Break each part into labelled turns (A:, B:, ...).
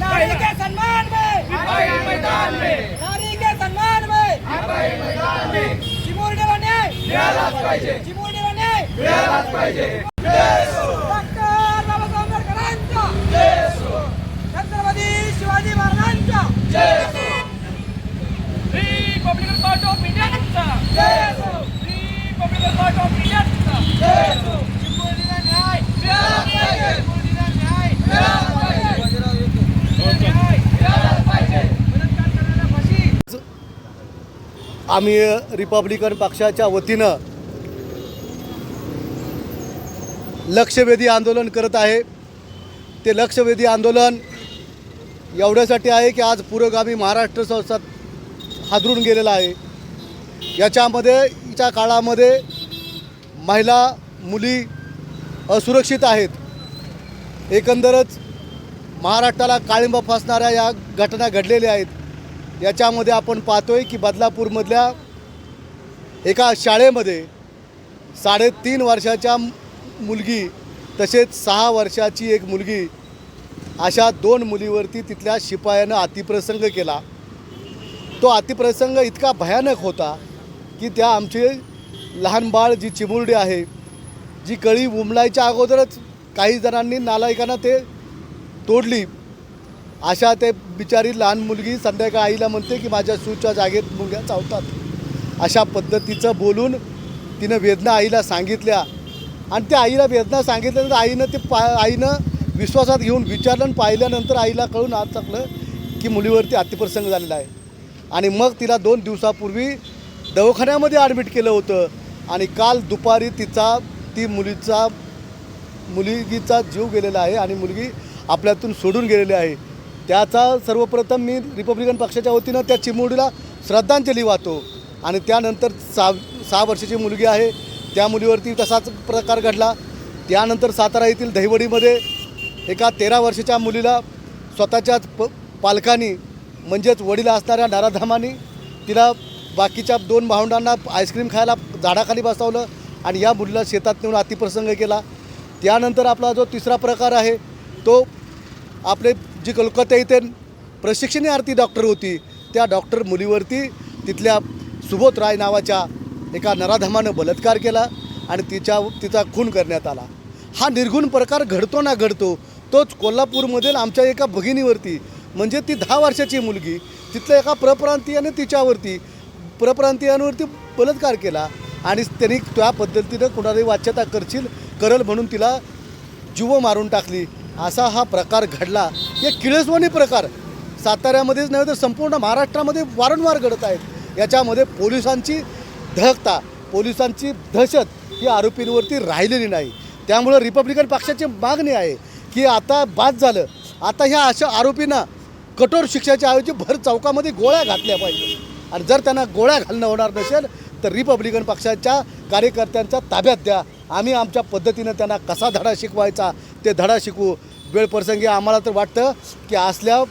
A: नारी के सम्मान में।
B: मैदान में।
A: नारी के सम्मान में।
B: मैदान में।
A: चिमुरडेला न्याय
B: मिळालाच पाहिजे.
A: चिमुरडेला न्याय
B: मिळालाच पाहिजे.
A: डॉक्टर बाबासाहेब आंबेडकरांच्या छत्रपती शिवाजी महाराजांच्या
C: रिपब्लिकन पार्टी ऑफ इंडियाचा। रिपब्लिकन पार्टी ऑफ इंडियाचा
A: चिमुरडीला न्याय चिमुरडीला न्याय बलात्कार करणाऱ्या फाशी
D: आम्ही रिपब्लिकन पक्षाच्या वतीनं लक्षवेधी आंदोलन करत आहे. ते लक्षवेधी आंदोलन एवढ्यासाठी आहे की आज पुरोगामी महाराष्ट्र संसद हादरून गेलेला आहे. याच्यामध्ये च्या काळामध्ये महिला मुली असुरक्षित आहेत. एकंदरच महाराष्ट्राला काळिंब फासणाऱ्या या घटना घडलेल्या आहेत. याच्यामध्ये आपण पाहतोय की बदलापूरमधल्या एका शाळेमध्ये साडेतीन वर्षाच्या मुलगी तसेच सहा वर्षाची एक मुलगी अशा दोन मुलीवरती तिथल्या शिपायानं अतिप्रसंग केला. तो अतिप्रसंग इतका भयानक होता की त्या आमचे लहान बाळ जी चिमुरडी आहे जी कळी उमलायच्या अगोदरच काही जणांनी नालायकांना ते तोडली. अशा ते बिचारी लहान मुलगी संध्याकाळ आईला म्हणते की माझ्या सूच्या जागेत मुलग्या चावतात. अशा पद्धतीचं बोलून तिनं वेदना आईला सांगितल्या. आणि त्या आईला वेदना सांगितल्यानंतर आईनं ते पा आईनं विश्वासात घेऊन विचारलं आणि पाहिल्यानंतर आईला कळून आज टाकलं की मुलीवरती अतिप्रसंग झालेला आहे. आणि मग तिला दोन दिवसापूर्वी दवाखान्यामध्ये ॲडमिट केलं होतं. आणि काल दुपारी तिचा ती मुलीचा मुलगीचा जीव गेलेला आहे आणि मुलगी आपल्यातून सोडून गेलेली आहे. त्याचा सर्वप्रथम मी रिपब्लिकन पक्षाच्या वतीनं त्या चिमुरडीला श्रद्धांजली वाहतो. आणि त्यानंतर सहा सहा वर्षाची मुलगी आहे. त्या मुलीवरती तसाच प्रकार घडला. त्यानंतर सातारा येथील दहिवडीमध्ये एका तेरा वर्षाच्या मुलीला स्वतःच्याच प पालकांनी म्हणजेच वडील असणाऱ्या नाराधामानी तिला बाकीच्या दोन भावंडांना आईस्क्रीम खायला झाडाखाली बसवलं आणि या मुलीला शेतात नेऊन अतिप्रसंग केला. त्यानंतर आपला जो तिसरा प्रकार आहे तो आपले जी कोलकाता इथे प्रशिक्षणार्थी डॉक्टर होती त्या डॉक्टर मुलीवरती तिथल्या सुबोध राय नावाच्या एका नराधमानं बलात्कार केला आणि तिच्या तिचा खून करण्यात आला. हा निर्गुण प्रकार घडतो ना घडतो तोच कोल्हापूरमधील आमच्या एका भगिनीवरती म्हणजे ती दहा वर्षाची मुलगी तिथल्या एका प्रप्रांतीयाने तिच्यावरती प्रप्रांतीयांवरती बलात्कार केला आणि त्यांनी त्या पद्धतीनं कुणालाही वाच्यता करशील करल म्हणून तिला जीव मारून टाकली. असा हा प्रकार घडला. हे किळसवाणी प्रकार साताऱ्यामध्येच नव्हे तर संपूर्ण महाराष्ट्रामध्ये वारंवार घडत आहेत. याच्यामध्ये पोलिसांची धकता पोलिसांची दहशत ही आरोपींवरती राहिलेली नाही. त्यामुळं रिपब्लिकन पक्षाची मागणी आहे की आता बाद झालं. आता ह्या अशा आरोपींना कठोर शिक्षाच्या ऐवजी भर चौकामध्ये गोळ्या घातल्या पाहिजे. आणि जर त्यांना गोळ्या घालणं होणार नसेल तर रिपब्लिकन पक्षाच्या कार्यकर्त्यांच्या ताब्यात द्या. आम्ही आमच्या पद्धतीनं त्यांना कसा धडा शिकवायचा ते धडा शिकवू. वेळप्रसंगी आम्हाला तर वाटतं की असल्या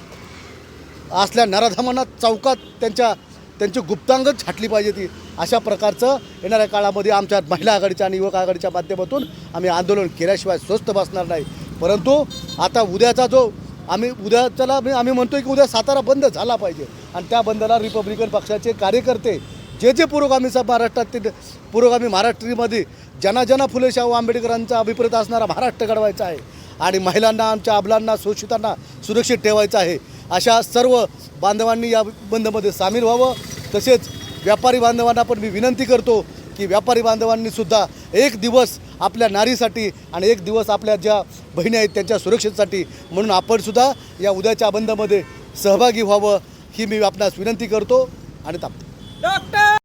D: असल्या नराधमांना चौकात त्यांच्या त्यांची गुप्तांगच छाटली पाहिजे ती. अशा प्रकारचं येणाऱ्या काळामध्ये आमच्या महिला आघाडीच्या आणि युवक आघाडीच्या माध्यमातून आम्ही आंदोलन केल्याशिवाय स्वस्त बसणार नाही. परंतु आता उद्याचा जो आम्ही उद्याच्याला आम्ही म्हणतो म्हणतोय की उद्या सातारा बंद झाला पाहिजे. आणि त्या बंदला रिपब्लिकन पक्षाचे कार्यकर्ते जे जे पुरोगामीचा महाराष्ट्रातील पुरोगामी महाराष्ट्रीमध्ये ज्यांना ज्यांना फुले शाहू आंबेडकरांचा अभिप्रेत असणारा महाराष्ट्र घडवायचा आहे. आणि महिलांना आमच्या अबलांना शोषितांना सुरक्षित ठेवायचं आहे. अशा सर्व बांधवांनी या बंदमध्ये सामील व्हावं. तसेच व्यापारी बांधवांना पण मी विनंती करतो की व्यापारी बांधवांनीसुद्धा एक दिवस आपल्या नारीसाठी आणि एक दिवस आपल्या ज्या बहिणी आहेत त्यांच्या सुरक्षेसाठी म्हणून आपणसुद्धा या उद्याच्या बंदमध्ये सहभागी व्हावं ही मी आपणास विनंती करतो. आणि थांबतो.
A: डॉक्टर!